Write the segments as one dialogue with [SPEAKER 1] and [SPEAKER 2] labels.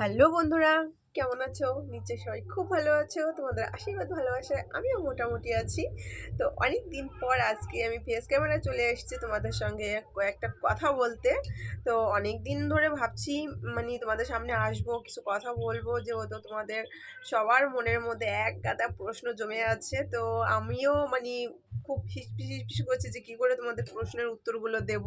[SPEAKER 1] Hello বন্ধুরা, কেমন আছো? নিচে সবাই খুব ভালো আছো। তোমাদের আশীর্বাদ, ভালোবাসায় আমিও মোটামুটি আছি। তো অনেক দিন পর আজকে আমি ফেস ক্যামেরা চলে এসেছি তোমাদের সঙ্গে কয়েকটা কথা বলতে। তো অনেক দিন ধরে ভাবছি মানে তোমাদের সামনে আসব, কিছু কথা বলব। যেহেতু তোমাদের সবার মনের মধ্যে এক গাদা প্রশ্ন জমে আছে, তো আমিও মানে খুব হিসপিস করছি যে কী করে তোমাদের প্রশ্নের উত্তরগুলো দেব।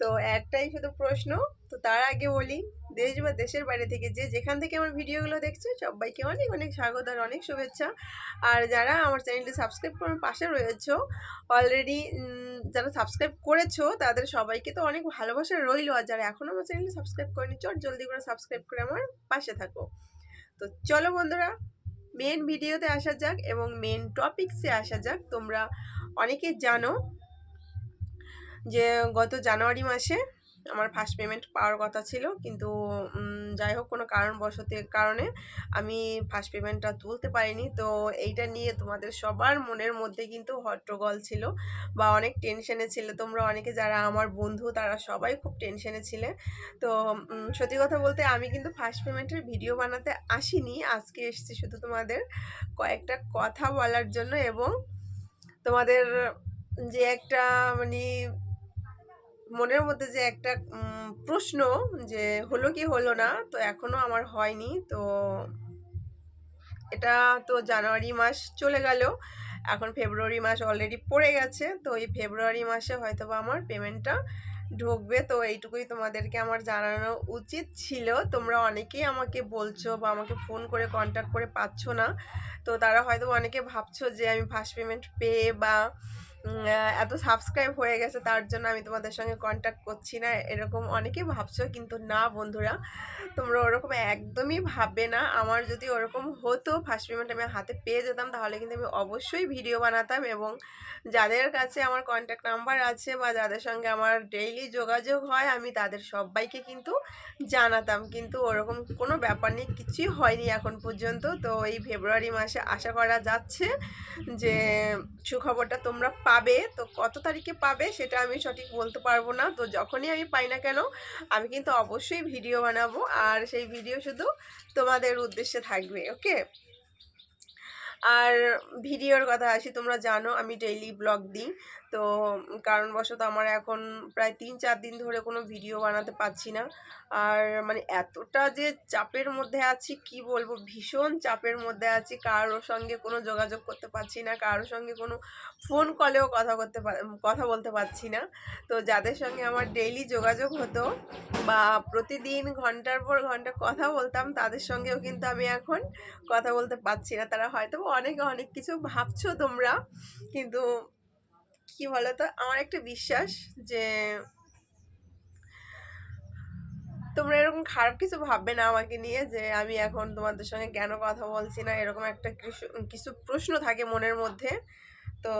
[SPEAKER 1] তো একটাই শুধু প্রশ্ন, তো তার আগে বলি দেশ বা দেশের বাইরে থেকে যে যেখান থেকে আমার ভিডিওগুলো দেখছে, সবাইকে অনেক অনেক স্বাগত আর অনেক শুভেচ্ছা। আর যারা আমার চ্যানেলটি সাবস্ক্রাইব করে পাশে রয়েছো অলরেডি যারা সাবস্ক্রাইব করেছ, তাদের সবাইকে তো অনেক ভালোবাসা রইল। আর যারা এখনও আমার চ্যানেলটি সাবস্ক্রাইব করেনি, চট জলদি করে সাবস্ক্রাইব করে আমার পাশে থাকো। তো চলো বন্ধুরা মেন ভিডিওতে আসা যাক এবং মেন টপিক্সে আসা যাক। তোমরা অনেকে জানো যে গত জানুয়ারি মাসে আমার ফার্স্ট পেমেন্ট পাওয়ার কথা ছিল। কিন্তু যাই হোক কোনো কারণবশত কারণে আমি ফার্স্ট পেমেন্টটা তুলতে পারিনি। তো এইটা নিয়ে তোমাদের সবার মনের মধ্যে কিন্তু হট্টগোল ছিল বা অনেক টেনশনে ছিল। তোমরা অনেকে যারা আমার বন্ধু, তারা সবাই খুব টেনশনে ছিলে। তো সত্যি কথা বলতে আমি কিন্তু ফার্স্ট পেমেন্টের ভিডিও বানাতে আসিনি। আজকে এসেছি শুধু তোমাদের কয়েকটা কথা বলার জন্য এবং তোমাদের যে একটা মানে মনের মধ্যে যে একটা প্রশ্ন যে হলো কি হলো না, তো এখনও আমার হয়নি। তো এটা তো জানুয়ারি মাস চলে গেল। এখন ফেব্রুয়ারি মাস অলরেডি পড়ে গেছে। তো এই ফেব্রুয়ারি মাসে হয়তো বা আমার পেমেন্টটা ঢুকবে। তো এইটুকুই তোমাদেরকে আমার জানানো উচিত ছিল। তোমরা অনেকেই আমাকে বলছো বা আমাকে ফোন করে কন্ট্যাক্ট করে পাচ্ছ না। তো তারা হয়তো অনেকে ভাবছ যে আমি ফার্স্ট পেমেন্ট পেয়ে বা এত সাবস্ক্রাইব হয়ে গেছে, তার জন্য আমি তোমাদের সঙ্গে কন্ট্যাক্ট করছি না, এরকম অনেকেই ভাবছ, কিন্তু না বন্ধুরা, তোমরা ওরকম একদমই ভাববে না। আমার যদি ওরকম হতো ফার্স্ট পেমেন্ট আমি হাতে পেয়ে যেতাম, তাহলে কিন্তু আমি অবশ্যই ভিডিও বানাতাম এবং যাদের কাছে আমার কন্ট্যাক্ট নাম্বার আছে বা যাদের সঙ্গে আমার ডেইলি যোগাযোগ হয়, আমি তাদের সবাইকে কিন্তু জানাতাম। কিন্তু ওরকম কোনো ব্যাপার নেই কিছুই হয়নি এখন পর্যন্ত। তো এই ফেব্রুয়ারি মাসে আশা করা যাচ্ছে যে, সুখবরটা তোমরা পাবে, তো কত তারিখে পাবে সেটা আমি সঠিক বলতে পারব না। তো যখনই আমি পাই না কেন, আমি কিন্তু অবশ্যই ভিডিও বানাবো, আর সেই ভিডিও শুধু তোমাদের উদ্দেশ্যে থাকবে, ওকে? আর ভিডিওর কথা আসি, তোমরা জানো আমি ডেইলি ব্লগ দিই। তো কারণবশত আমার এখন প্রায় তিন চার দিন ধরে কোনো ভিডিও বানাতে পারছি না। আর মানে এতটা যে চাপের মধ্যে আছি, কি বলব? ভীষণ চাপের মধ্যে আছি। কারোর সঙ্গে কোনো যোগাযোগ করতে পারছি না, কারোর সঙ্গে কোনো ফোন কলেও কথা করতে কথা বলতে পারছি না। তো যাদের সঙ্গে আমার ডেইলি যোগাযোগ হতো বা প্রতিদিন ঘণ্টার পর ঘণ্টা কথা বলতাম, তাদের সঙ্গেও কিন্তু আমি এখন কথা বলতে পারছি না। তারা হয়তো অনেক অনেক কিছু ভাবছ তোমরা, কিন্তু কি বলতো? আমার একটা বিশ্বাস যে তোমরা এরকম খারাপ কিছু ভাববে না আমাকে নিয়ে যে আমি এখন তোমাদের সঙ্গে কেন কথা বলছি না, এরকম একটা কিছু কিছু প্রশ্ন থাকে মনের মধ্যে। তো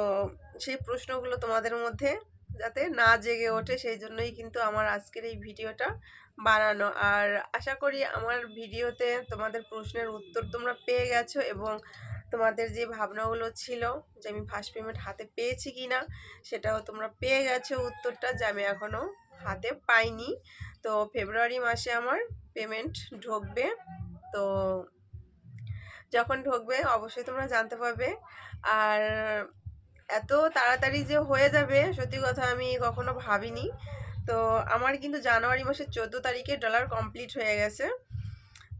[SPEAKER 1] সেই প্রশ্নগুলো তোমাদের মধ্যে যাতে না জেগে ওঠে, সেই জন্যই কিন্তু আমার আজকের এই ভিডিওটা বানানো। আর আশা করি আমার ভিডিওতে তোমাদের প্রশ্নের উত্তর তোমরা পেয়ে গেছো এবং তোমাদের যে ভাবনাগুলো ছিল যে আমি ফার্স্ট পেমেন্ট হাতে পেয়েছি কি না সেটাও তোমরা পেয়ে গেছো। উত্তরটা যে আমি এখনও হাতে পাইনি। তো ফেব্রুয়ারি মাসে আমার পেমেন্ট ঢুকবে। তো যখন ঢুকবে অবশ্যই তোমরা জানতে পারবে। আর এত তাড়াতাড়ি যে হয়ে যাবে, সত্যি কথা আমি কখনো ভাবিনি। তো আমার কিন্তু জানুয়ারি মাসের চোদ্দ তারিখে ডলার কমপ্লিট হয়ে গেছে।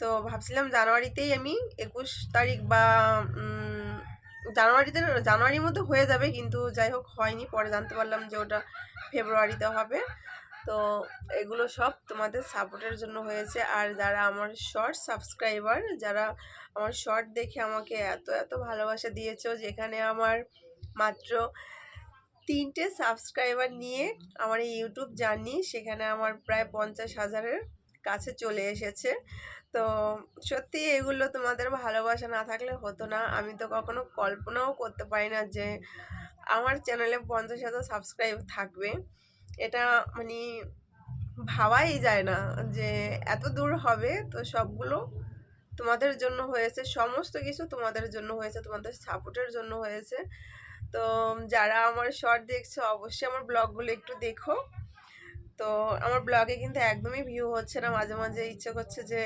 [SPEAKER 1] তো ভাবছিলাম জানুয়ারিতেই আমি একুশ তারিখ বা জানুয়ারিতে জানুয়ারির মধ্যে হয়ে যাবে কিন্তু যাই হোক হয়নি, পরে জানতে পারলাম যে ওটা ফেব্রুয়ারিতে হবে। তো এগুলো সব তোমাদের সাপোর্টের জন্য হয়েছে। আর যারা আমার শর্ট সাবস্ক্রাইবার যারা আমার শর্ট দেখে আমাকে এত এত ভালোবাসা দিয়েছ, যেখানে আমার মাত্র তিনটে সাবস্ক্রাইবার নিয়ে আমার এই ইউটিউব জার্নি সেখানে আমার প্রায় পঞ্চাশ হাজারের কাছে চলে এসেছে। তো সত্যি এগুলো তোমাদের ভালোবাসা না থাকলে হতো না। আমি তো কখনো কল্পনাও করতে পারি না যে আমার চ্যানেলে পঞ্চাশ হাজার সাবস্ক্রাইব থাকবে। এটা মানে ভাবাই যায় না যে এত দূর হবে। তো সবগুলো তোমাদের জন্য হয়েছে। সমস্ত কিছু তোমাদের জন্য হয়েছে। তোমাদের সাপোর্টের জন্য হয়েছে। তো যারা আমার শর্ট দেখছ, অবশ্যই আমার ব্লগগুলো একটু দেখো। তো আমার ব্লগে কিন্তু একদমই ভিউ হচ্ছে না। মাঝে মাঝে ইচ্ছে করছে যে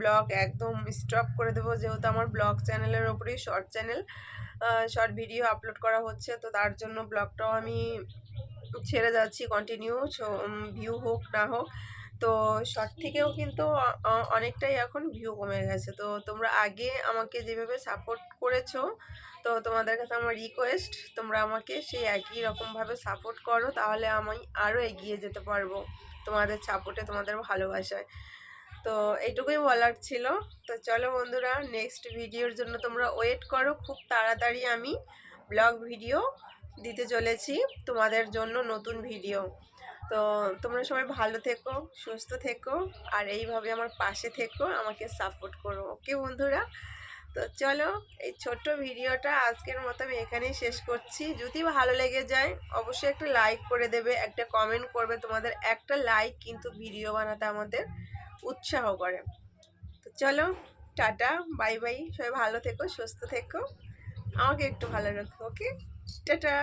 [SPEAKER 1] ব্লগ একদম স্টপ করে দেবো। যেহেতু আমার ব্লগ চ্যানেলের ওপরেই short channel short video upload করা হচ্ছে। তো তার জন্য ব্লগটাও আমি ছেড়ে যাচ্ছি কন্টিনিউ ভিউ হোক না হোক। তো শর্ট থেকেও কিন্তু অনেকটাই এখন ভিউ কমে গেছে। তো তোমরা আগে আমাকে যেভাবে সাপোর্ট করেছ, তো তোমাদের কাছে আমার রিকোয়েস্ট তোমরা আমাকে সেই একই রকমভাবে সাপোর্ট করো, তাহলে আমি আরও এগিয়ে যেতে পারব তোমাদের সাপোর্টে তোমাদের ভালোবাসায়। তো এইটুকুই বলার ছিল। তো চলো বন্ধুরা নেক্সট ভিডিওর জন্য তোমরা ওয়েট করো, খুব তাড়াতাড়ি আমি ব্লগ ভিডিও দিতে চলেছি তোমাদের জন্য নতুন ভিডিও তো তোমরা সবাই ভালো থেকো, সুস্থ থেকো, আর এইভাবে আমার পাশে থেকো, আমাকে সাপোর্ট করো ওকে বন্ধুরা? তো চলো, এই ছোট্ট ভিডিওটা আজকের মতো আমি এখানেই শেষ করছি। যদি ভালো লেগে যায়, অবশ্যই একটা লাইক করে দেবে, একটা কমেন্ট করবে। তোমাদের একটা লাইক কিন্তু ভিডিও বানাতে আমাদের উৎসাহ করে। তো চলো, টাটা বাই বাই সবাই ভালো থেকো, সুস্থ থেকো। আমাকে একটু ভালো রাখো ওকে টাটা!